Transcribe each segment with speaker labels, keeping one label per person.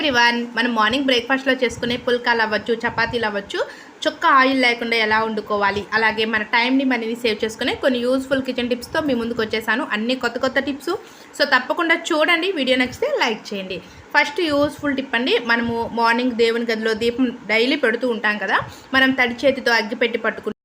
Speaker 1: Everyone మనం morning బ్రేక్ఫాస్ట్లో చేసుకునే పుల్కాలు అవ్వచ్చు చపాతీలు అవ్వచ్చు చుక్క ఆయిల్ లేకుండా ఎలా వండుకోవాలి? అలాగే మన టైంని మనీని సేవ్ చేసుకునే కొన్ని యూస్ఫుల్ కిచెన్ టిప్స్తో మీ ముందుకు వచ్చేసాను. అన్ని కొత్త కొత్త టిప్స్ సో తప్పకుండా చూడండి. వీడియో నచ్చితే లైక్ చేయండి. ఫస్ట్ యూస్ఫుల్ టిప్ అండి. మనము మార్నింగ్ దేవుని గదిలో దీపం డైలీ పెడుతూ ఉంటాం కదా. మనం తడి చేతితో అగ్గిపెట్టి పట్టుకుని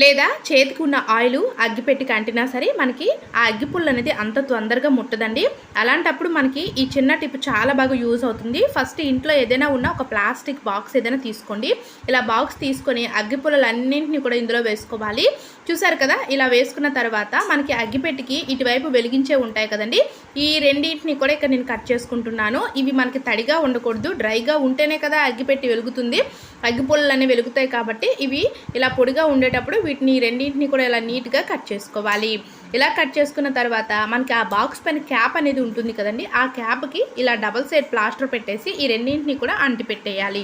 Speaker 1: లేదా చేతికి ఉన్న ఆయిల్ అగ్గిపెట్టి కంటినా సరే మనకి ఆ అగ్గిపుల్ల అనేది అంత తొందరగా ముట్టదండి. అలాంటప్పుడు మనకి ఈ చిన్న టిప్ చాలా బాగా యూజ్ అవుతుంది. ఫస్ట్ ఇంట్లో ఏదైనా ఉన్న ఒక ప్లాస్టిక్ బాక్స్ ఏదైనా తీసుకోండి. ఇలా బాక్స్ తీసుకొని అగ్గిపుల్లలన్నింటినీ కూడా ఇందులో వేసుకోవాలి. చూసారు కదా ఇలా వేసుకున్న తర్వాత మనకి అగ్గిపెట్టికి ఇటువైపు వెలిగించే ఉంటాయి కదండి. ఈ రెండింటిని కూడా ఇక్కడ నేను కట్ చేసుకుంటున్నాను. ఇవి మనకి తడిగా ఉండకూడదు డ్రైగా ఉంటేనే కదా అగ్గిపెట్టి వెలుగుతుంది. అగ్గిపుల్లలు అనేవి వెలుగుతాయి కాబట్టి ఇవి ఇలా పొడిగా ఉండేటప్పుడు వీటిని రెండింటిని కూడా ఇలా నీట్గా కట్ చేసుకోవాలి. ఇలా కట్ చేసుకున్న తర్వాత మనకి ఆ బాక్స్ పైన క్యాప్ అనేది ఉంటుంది కదండి ఆ క్యాప్కి ఇలా డబల్ సైడ్ ప్లాస్టర్ పెట్టేసి ఈ రెండింటిని కూడా అంటి పెట్టేయాలి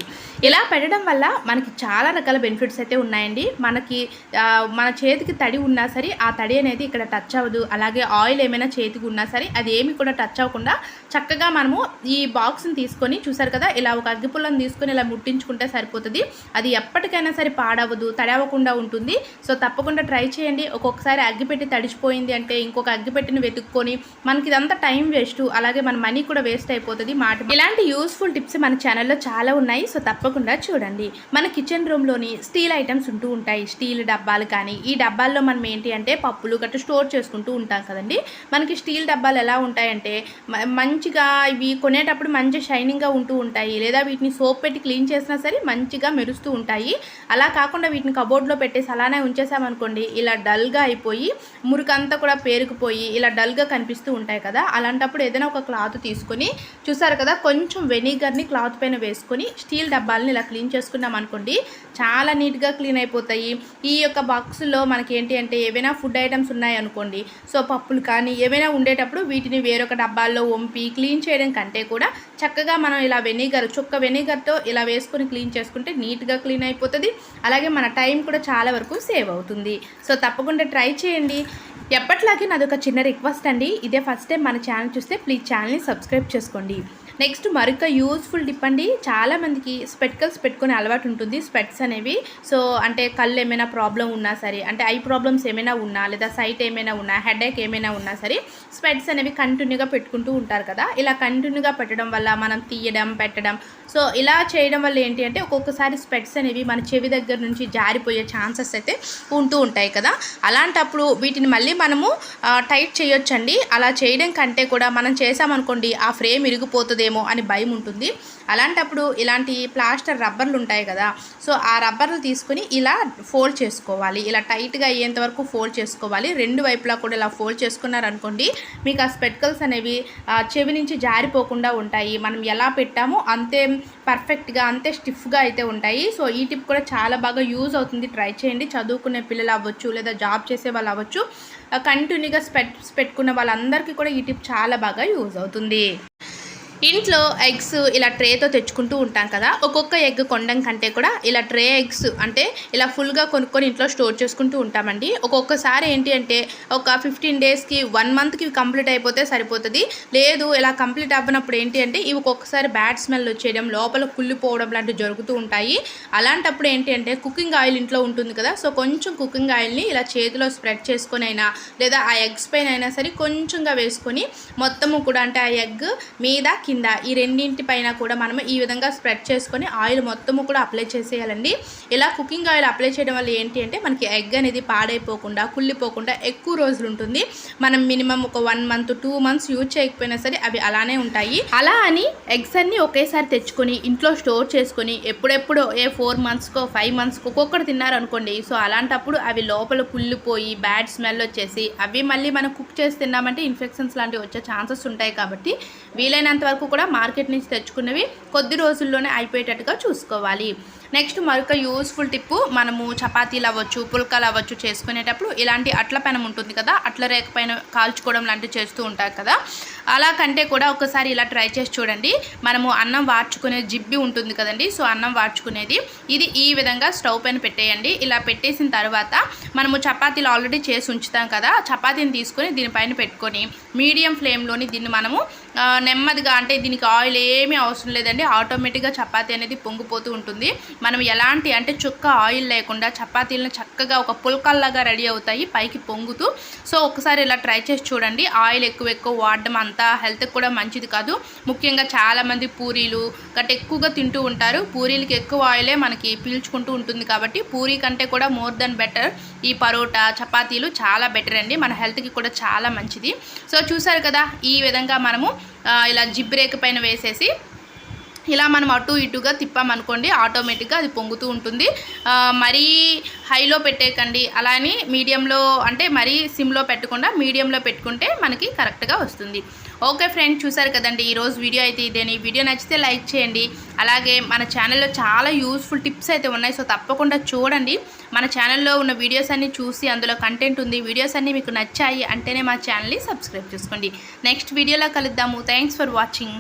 Speaker 1: ఇలా పెట్టడం వల్ల మనకి చాలా రకాల బెనిఫిట్స్ అయితే ఉన్నాయండి. మనకి మన చేతికి తడి ఉన్నా సరే ఆ తడి అనేది ఇక్కడ టచ్ అవ్వదు. అలాగే ఆయిల్ ఏమైనా చేతికి ఉన్నా సరే అది ఏమి కూడా టచ్ అవ్వకుండా చక్కగా మనము ఈ బాక్స్ని తీసుకొని చూసారు కదా ఇలా ఒక అగ్గిపుల్లను తీసుకొని ఇలా ముట్టించుకుంటే సరిపోతుంది. అది ఎప్పటికైనా సరే పాడవదు తడవకుండా ఉంటుంది. సో తప్పకుండా ట్రై చేయండి. ఒక్కొక్కసారి అగ్గిపెట్టి తడిచిపోయింది అంటే ఇంకొక అగ్గిపెట్టిని వెతుక్కొని మనకి ఇదంతా టైం వేస్ట్. అలాగే మన మనీ కూడా వేస్ట్ అయిపోతుంది. మాట ఇలాంటి యూస్ఫుల్ టిప్స్ మన ఛానల్లో చాలా ఉన్నాయి. సో తప్పకుండా చూడండి. మన కిచెన్ రూమ్లోని స్టీల్ ఐటమ్స్ ఉంటూ ఉంటాయి. స్టీల్ డబ్బాలు కానీ ఈ డబ్బాల్లో మనం ఏంటి అంటే పప్పులు గట్రా స్టోర్ చేసుకుంటూ ఉంటాం కదండి. మనకి స్టీల్ డబ్బాలు ఎలా ఉంటాయంటే మంచిగా ఇవి కొనేటప్పుడు మంచి షైనింగ్గా ఉంటూ ఉంటాయి. లేదా వీటిని సోప్ పెట్టి క్లీన్ చేసినా సరే మంచిగా మెరుస్తూ ఉంటాయి. అలా కాకుండా వీటిని కబోర్డ్లో పెట్టేసి అలానే ఉంచేసామనుకోండి ఇలా డల్గా అయిపోయి మురికంతా కూడా పేరుకుపోయి ఇలా డల్గా కనిపిస్తూ ఉంటాయి కదా అలాంటప్పుడు ఏదైనా ఒక క్లాత్ తీసుకొని చూసారు కదా కొంచెం వెనిగర్ని క్లాత్ పైన వేసుకొని స్టీల్ డబ్బాలని ఇలా క్లీన్ చేసుకున్నాం అనుకోండి చాలా నీట్గా క్లీన్ అయిపోతాయి. ఈ యొక్క బాక్స్లో మనకి ఏంటి అంటే ఏవైనా ఫుడ్ ఐటమ్స్ ఉన్నాయి అనుకోండి సో పప్పులు కానీ ఏవైనా ఉండేటప్పుడు వీటిని వేరొక డబ్బాల్లో వంపి క్లీన్ చేయడం కంటే కూడా చక్కగా మనం ఇలా వెనిగర్ చుక్క వెనిగర్తో ఇలా వేసుకొని క్లీన్ చేసుకుంటే నీట్గా క్లీన్ అయిపోతుంది. అలాగే మన టైం కూడా చాలా వరకు సేవ్ అవుతుంది. సో తప్పకుండా ట్రై చేయండి. ఎప్పట్లాగే నాది ఒక చిన్న రిక్వెస్ట్ అండి. ఇదే ఫస్ట్ టైం మన ఛానల్ చూస్తే ప్లీజ్ ఛానల్ని సబ్స్క్రైబ్ చేసుకోండి. నెక్స్ట్ మరొక యూస్ఫుల్ టిప్ అండి చాలామందికి స్పెట్కల్స్ పెట్టుకునే అలవాటు ఉంటుంది స్పెట్స్ అనేవి. సో అంటే కళ్ళు ఏమైనా ప్రాబ్లం ఉన్నా సరే అంటే ఐ ప్రాబ్లమ్స్ ఏమైనా ఉన్నా లేదా సైట్ ఏమైనా ఉన్నా హెడేక్ ఏమైనా ఉన్నా సరే స్పెట్స్ అనేవి కంటిన్యూగా పెట్టుకుంటూ ఉంటారు కదా. ఇలా కంటిన్యూగా పెట్టడం వల్ల మనం తీయడం పెట్టడం. సో ఇలా చేయడం వల్ల ఏంటి అంటే ఒక్కొక్కసారి స్పెట్స్ అనేవి మన చెవి దగ్గర నుంచి జారిపోయే ఛాన్సెస్ అయితే ఉంటూ ఉంటాయి కదా. అలాంటప్పుడు వీటిని మళ్ళీ మనము టైట్ చేయొచ్చండి. అలా చేయడం కంటే కూడా మనం చేసామనుకోండి ఆ ఫ్రేమ్ ఇరిగిపోతుందేమో అని భయం ఉంటుంది. అలాంటప్పుడు ఇలాంటి ప్లాస్టర్ రబ్బర్లు ఉంటాయి కదా సో ఆ రబ్బర్లు తీసుకుని ఇలా ఫోల్డ్ చేసుకోవాలి. ఇలా టైట్గా అయ్యేంత వరకు ఫోల్డ్ చేసుకోవాలి. రెండు వైపులా కూడా ఇలా ఫోల్డ్ చేసుకున్నారనుకోండి మీకు ఆ స్పెట్కల్స్ అనేవి చెవి నుంచి జారిపోకుండా ఉంటాయి. మనం ఎలా పెట్టామో అంతే పర్ఫెక్ట్గా అంతే స్టిఫ్గా అయితే ఉంటాయి. సో ఈ టిప్ కూడా చాలా బాగా యూజ్ అవుతుంది. ట్రై చేయండి. చదువుకునే పిల్లలు అవ్వచ్చు లేదా జాబ్ చేసే వాళ్ళు అవ్వచ్చు. కంటిన్యూగా స్పెట్స్ పెట్టుకున్న వాళ్ళందరికీ కూడా ఈ టిప్ చాలా బాగా యూజ్ అవుతుంది. ఇంట్లో ఎగ్స్ ఇలా ట్రేతో తెచ్చుకుంటూ ఉంటాం కదా ఒక్కొక్క ఎగ్ కొనడం కంటే కూడా ఇలా ట్రే ఎగ్స్ అంటే ఇలా ఫుల్గా కొనుక్కొని ఇంట్లో స్టోర్ చేసుకుంటూ ఉంటామండి. ఒక్కొక్కసారి ఏంటి అంటే ఒక ఫిఫ్టీన్ డేస్కి వన్ మంత్కి కంప్లీట్ అయిపోతే సరిపోతుంది. లేదు ఇలా కంప్లీట్ అవ్వనప్పుడు ఏంటి అంటే ఇవి ఒక్కొక్కసారి బ్యాడ్ స్మెల్ వచ్చేయడం లోపల కుళ్ళిపోవడం లాంటివి జరుగుతూ ఉంటాయి. అలాంటప్పుడు ఏంటి అంటే కుకింగ్ ఆయిల్ ఇంట్లో ఉంటుంది కదా సో కొంచెం కుకింగ్ ఆయిల్ని ఇలా చేతిలో స్ప్రెడ్ చేసుకొని అయినా లేదా ఆ ఎగ్స్ పైన అయినా సరే కొంచెంగా వేసుకొని మొత్తము కూడా అంటే ఆ ఎగ్ మీద కింద ఈ రెండింటి పైన కూడా మనం ఈ విధంగా స్ప్రెడ్ చేసుకొని ఆయిల్ మొత్తము కూడా అప్లై చేసేయాలండి. ఇలా కుకింగ్ ఆయిల్ అప్లై చేయడం వల్ల ఏంటి అంటే మనకి ఎగ్ అనేది పాడైపోకుండా కుళ్ళిపోకుండా ఎక్కువ రోజులు ఉంటుంది. మనం మినిమం ఒక one month two months use చేయకపోయినా సరే అవి అలానే ఉంటాయి. అలా అని ఎగ్స్ అన్ని ఒకేసారి తెచ్చుకొని ఇంట్లో స్టోర్ చేసుకొని ఎప్పుడెప్పుడు ఏ ఫోర్ మంత్స్కో ఫైవ్ మంత్స్కో ఒక్కొక్కటి తిన్నారనుకోండి. సో అలాంటప్పుడు అవి లోపల కుళ్ళిపోయి బ్యాడ్ స్మెల్ వచ్చేసి అవి మళ్ళీ మనం కుక్ చేసి తిన్నామంటే ఇన్ఫెక్షన్స్ లాంటివి వచ్చే ఛాన్సెస్ ఉంటాయి కాబట్టి వీలైనంత వరకు కూడా మార్కెట్ నుంచి తెచ్చుకున్నవి కొద్ది రోజుల్లోనే అయిపోయేటట్టుగా చూసుకోవాలి. నెక్స్ట్ మరొక యూస్ఫుల్ టిప్పు మనము చపాతీలు అవ్వచ్చు పుల్కాలు అవ్వచ్చు చేసుకునేటప్పుడు ఇలాంటి అట్ల పెనం ఉంటుంది కదా అట్ల రేఖ పైన కాల్చుకోవడం లాంటివి చేస్తూ ఉంటారు కదా అలా కంటే కూడా ఒకసారి ఇలా ట్రై చేసి చూడండి. మనము అన్నం వార్చుకునే జిబ్బి ఉంటుంది కదండి. సో అన్నం వార్చుకునేది. ఇది ఈ విధంగా స్టవ్ పైన పెట్టేయండి. ఇలా పెట్టేసిన తర్వాత మనము చపాతీలు ఆల్రెడీ చేసి ఉంచుతాం కదా. చపాతీని తీసుకొని దీనిపైన పెట్టుకొని మీడియం ఫ్లేమ్లోని దీన్ని మనము నెమ్మదిగా అంటే దీనికి ఆయిల్ ఏమీ అవసరం లేదండి. ఆటోమేటిక్గా చపాతీ అనేది పొంగిపోతూ ఉంటుంది. మనం ఎలాంటి అంటే చుక్క ఆయిల్ లేకుండా చపాతీలను చక్కగా ఒక పుల్కల్లాగా రెడీ అవుతాయి. పైకి పొంగుతూ. సో ఒకసారి ఇలా ట్రై చేసి చూడండి. ఆయిల్ ఎక్కువ ఎక్కువ వాడడం అంత హెల్త్కి కూడా మంచిది కాదు. ముఖ్యంగా చాలామంది పూరీలు గట్ట ఎక్కువగా తింటూ ఉంటారు. పూరీలకి ఎక్కువ ఆయిలే మనకి పీల్చుకుంటూ ఉంటుంది కాబట్టి పూరీ కంటే కూడా మోర్ దెన్ బెటర్ ఈ పరోటా చపాతీలు చాలా బెటర్ అండి. మన హెల్త్కి కూడా చాలా మంచిది. సో చూసారు కదా ఈ విధంగా మనము ఇలా ఇలా జిబ్రేక్ పైన వేసేసి ఇలా మనం అటు ఇటుగా తిప్పామనుకోండి ఆటోమేటిక్గా అది పొంగుతూ ఉంటుంది. మరీ హైలో పెట్టేకండి అలానే మీడియంలో అంటే మరీ సిమ్లో పెట్టకుండా మీడియంలో పెట్టుకుంటే మనకి కరెక్ట్గా వస్తుంది. ఓకే ఫ్రెండ్ చూసారు కదండి ఈరోజు వీడియో అయితే ఇదేని వీడియో నచ్చితే లైక్ చేయండి. అలాగే మన ఛానల్లో చాలా యూస్ఫుల్ టిప్స్ అయితే ఉన్నాయి. సో తప్పకుండా చూడండి. మన ఛానల్లో ఉన్న వీడియోస్ అన్నీ చూసి అందులో కంటెంట్ ఉంది. వీడియోస్ అన్నీ మీకు నచ్చాయి అంటేనే మా ఛానల్ని సబ్స్క్రైబ్ చేసుకోండి. నెక్స్ట్ వీడియోలో కలుద్దాము. Thanks for watching.